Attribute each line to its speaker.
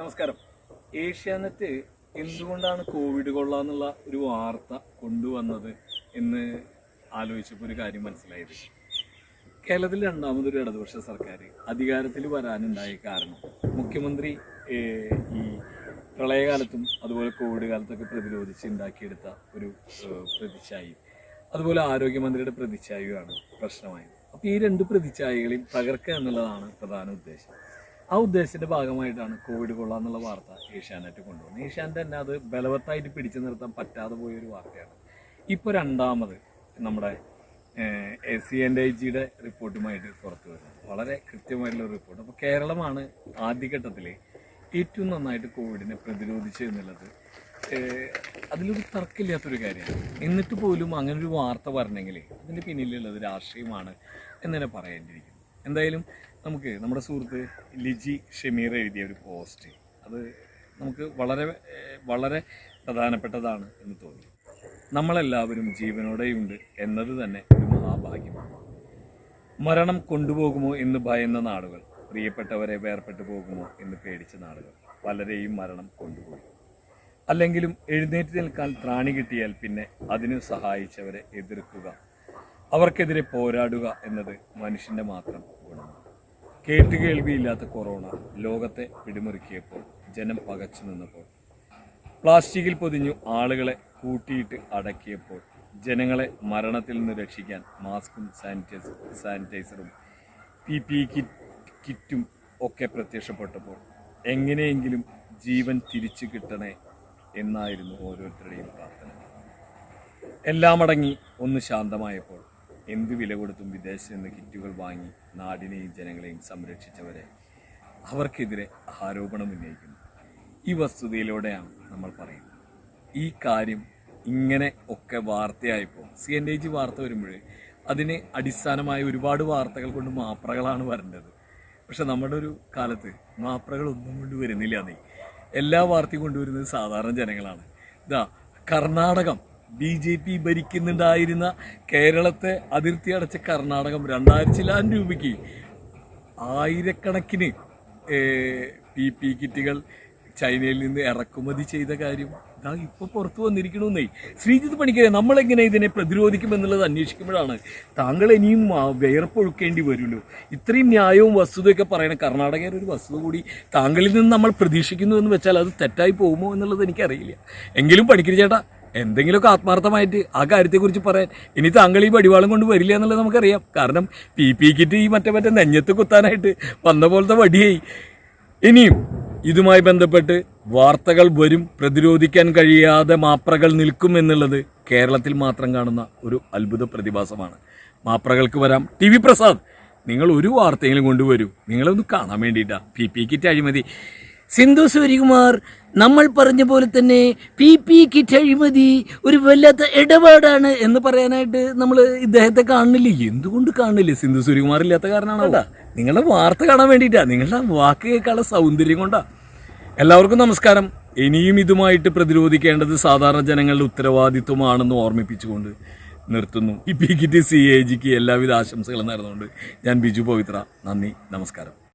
Speaker 1: നമസ്കാരം. ഏഷ്യാനെറ്റ് എന്തുകൊണ്ടാണ് കോവിഡ് കൊള്ളാന്നുള്ള ഒരു വാർത്ത കൊണ്ടുവന്നത് എന്ന് ആലോചിച്ചപ്പോൾ ഒരു കാര്യം മനസ്സിലായത്. കേരളത്തിൽ രണ്ടാമതൊരു ഇടതുപക്ഷ സർക്കാർ അധികാരത്തിൽ വരാനുണ്ടായ കാരണം മുഖ്യമന്ത്രി ഈ പ്രളയകാലത്തും അതുപോലെ കോവിഡ് കാലത്തൊക്കെ പ്രതിരോധിച്ച് ഉണ്ടാക്കിയെടുത്ത ഒരു പ്രതിച്ഛായി. അതുപോലെ ആരോഗ്യമന്ത്രിയുടെ പ്രതിച്ഛായയാണ് പ്രശ്നമായത്. അപ്പോൾ ഈ രണ്ട് പ്രതിച്ഛായകളെയും തകർക്കുക എന്നുള്ളതാണ് പ്രധാന ഉദ്ദേശം. ആ ഉദ്ദേശത്തിന്റെ ഭാഗമായിട്ടാണ് കോവിഡ് കൊള്ളാം എന്നുള്ള വാർത്ത ഏഷ്യാനെറ്റ് കൊണ്ടുവന്നത്. ഏഷ്യാനെറ്റ് തന്നെ അത് ബലവത്തായിട്ട് പിടിച്ചു നിർത്താൻ പറ്റാതെ പോയ ഒരു വാർത്തയാണ്. ഇപ്പോൾ രണ്ടാമത് നമ്മുടെ സി എൻ ഐ ജിയുടെ റിപ്പോർട്ടുമായിട്ട് പുറത്തു വരുന്നത് വളരെ കൃത്യമായിട്ടുള്ള റിപ്പോർട്ട്. അപ്പോൾ കേരളമാണ് ആദ്യഘട്ടത്തിൽ ഏറ്റവും നന്നായിട്ട് കോവിഡിനെ പ്രതിരോധിച്ചു എന്നുള്ളത്. അതിലൊരു തർക്കമില്ലാത്തൊരു കാര്യമാണ്. എന്നിട്ട് പോലും അങ്ങനെ ഒരു വാർത്ത പറഞ്ഞെങ്കിൽ അതിന്റെ പിന്നിലുള്ളത് രാഷ്ട്രീയമാണ് എന്ന് തന്നെ പറയേണ്ടിയിരിക്കുന്നു. എന്തായാലും നമുക്ക് നമ്മുടെ സുഹൃത്ത് ലിജി ഷമീർ എഴുതിയ ഒരു പോസ്റ്റ് അത് നമുക്ക് വളരെ വളരെ പ്രധാനപ്പെട്ടതാണ് എന്ന് തോന്നി. നമ്മളെല്ലാവരും ജീവനോടെയുണ്ട് എന്നത് തന്നെ ഒരു മഹാഭാഗ്യമാണ്. മരണം കൊണ്ടുപോകുമോ എന്ന് ഭയന്ന നാടുകൾ പ്രിയപ്പെട്ടവരെ വേർപെട്ടു പോകുമോ എന്ന് പേടിച്ച നാടുകൾ പലരെയും മരണം കൊണ്ടുപോയി. അല്ലെങ്കിലും എഴുന്നേറ്റ് നിൽക്കാൻ ത്രാണി കിട്ടിയാൽ പിന്നെ അതിനു സഹായിച്ചവരെ എതിർക്കുക അവർക്കെതിരെ പോരാടുക എന്നത് മനുഷ്യന്റെ മാത്രം കേട്ടുകേൾവിയില്ലാത്ത കൊറോണ ലോകത്തെ പിടിമുറുക്കിയപ്പോൾ ജനം പകച്ചു നിന്നപ്പോൾ. പ്ലാസ്റ്റിക്കിൽ പൊതിഞ്ഞു ആളുകളെ കൂട്ടിയിട്ട് അടക്കിയപ്പോൾ ജനങ്ങളെ മരണത്തിൽ നിന്ന് രക്ഷിക്കാൻ മാസ്കും സാനിറ്റൈസ് സാനിറ്റൈസറും പി പി കിറ്റും ഒക്കെ പ്രത്യക്ഷപ്പെട്ടപ്പോൾ എങ്ങനെയെങ്കിലും ജീവൻ തിരിച്ചു കിട്ടണേ എന്നായിരുന്നു ഓരോരുത്തരുടെയും പ്രാർത്ഥന. എല്ലാം അടങ്ങി ഒന്ന് ശാന്തമായപ്പോൾ എന്ത് വില കൊടുത്തും വിദേശത്ത് നിന്ന് കിറ്റുകൾ വാങ്ങി നാടിനെയും ജനങ്ങളെയും സംരക്ഷിച്ചവരെ അവർക്കെതിരെ ആരോപണം ഉന്നയിക്കുന്നു. ഈ വസ്തുതയിലൂടെയാണ് നമ്മൾ പറയുന്നത്. ഈ കാര്യം ഇങ്ങനെ ഒക്കെ വാർത്തയായപ്പോൾ സി എൻ ജി വാർത്ത വരുമ്പോൾ അതിന് അടിസ്ഥാനമായ ഒരുപാട് വാർത്തകൾ കൊണ്ട് മാപ്രകളാണ് വരേണ്ടത്. പക്ഷെ നമ്മുടെ ഒരു കാലത്ത് മാപ്രകളൊന്നും കൊണ്ട് വരുന്നില്ല നീ എല്ലാ വാർത്തയും കൊണ്ടുവരുന്നത് സാധാരണ ജനങ്ങളാണ്. ഇതാ കർണാടകം. ബി ജെ പി ഭരിക്കുന്നുണ്ടായിരുന്ന കേരളത്തെ അതിർത്തി അടച്ച കർണാടകം രണ്ടായിരത്തി ലാൻ രൂപയ്ക്ക് ആയിരക്കണക്കിന് പി പി കിറ്റുകൾ ചൈനയിൽ നിന്ന് ഇറക്കുമതി ചെയ്ത കാര്യം. ഇതാ ഇപ്പൊ പുറത്തു വന്നിരിക്കണമെന്നേ ശ്രീജിത്ത് പണിക്കരെ നമ്മളെങ്ങനെ ഇതിനെ പ്രതിരോധിക്കും എന്നുള്ളത് അന്വേഷിക്കുമ്പോഴാണ്. താങ്കൾ ഇനിയും വേർപ്പൊഴുക്കേണ്ടി വരുമല്ലോ. ഇത്രയും ന്യായവും വസ്തുതയൊക്കെ പറയണ കർണാടകയുടെ ഒരു വസ്തുത കൂടി താങ്കളിൽ നിന്ന് നമ്മൾ പ്രതീക്ഷിക്കുന്നു എന്ന് വെച്ചാൽ അത് തെറ്റായി പോകുമോ എന്നുള്ളത് എനിക്കറിയില്ല. എങ്കിലും പണിക്കരി ചേട്ടാ എന്തെങ്കിലുമൊക്കെ ആത്മാർത്ഥമായിട്ട് ആ കാര്യത്തെക്കുറിച്ച് പറയാൻ. ഇനി താങ്കൾ ഈ വടിവാളം കൊണ്ട് വരില്ല എന്നുള്ളത് നമുക്കറിയാം. കാരണം പി പി കിറ്റ് ഈ മറ്റേ മറ്റേ നെഞ്ഞത്ത് കുത്താനായിട്ട് വന്ന പോലത്തെ വടിയായി. ഇനിയും ഇതുമായി ബന്ധപ്പെട്ട് വാർത്തകൾ വരും. പ്രതിരോധിക്കാൻ കഴിയാതെ മാപ്രകൾ നിൽക്കും എന്നുള്ളത് കേരളത്തിൽ മാത്രം കാണുന്ന ഒരു അത്ഭുത പ്രതിഭാസമാണ്. മാപ്രകൾക്ക് വരാം. ടി വി പ്രസാദ് നിങ്ങൾ ഒരു വാർത്തയെങ്കിലും കൊണ്ടുവരൂ. നിങ്ങളൊന്ന് കാണാൻ വേണ്ടിയിട്ടാണ് പി പി കിറ്റ് അഴിമതി. സിന്ധു സൂര്യകുമാർ നമ്മൾ പറഞ്ഞ പോലെ തന്നെ പി പി കിറ്റ് അഴിമതി ഒരു വല്ലാത്ത ഇടപാടാണ് എന്ന് പറയാനായിട്ട് നമ്മൾ ഇദ്ദേഹത്തെ കാണുന്നില്ല? എന്തുകൊണ്ട് കാണുന്നില്ല? സിന്ധു സൂര്യകുമാർ ഇല്ലാത്ത കാരണമാണോ നിങ്ങളുടെ വാർത്ത കാണാൻ വേണ്ടിയിട്ടാ. നിങ്ങളുടെ വാക്ക് കേൾക്കാനുള്ള സൗന്ദര്യം കൊണ്ടാ. എല്ലാവർക്കും നമസ്കാരം. ഇനിയും ഇതുമായിട്ട് പ്രതിരോധിക്കേണ്ടത് സാധാരണ ജനങ്ങളുടെ ഉത്തരവാദിത്വമാണെന്ന് ഓർമ്മിപ്പിച്ചുകൊണ്ട് നിർത്തുന്നു. ഈ പി കിറ്റ് സി എ ജിക്ക് എല്ലാവിധ ആശംസകളും നേർന്നുകൊണ്ട് ഞാൻ ബിജു പവിത്ര. നന്ദി. നമസ്കാരം.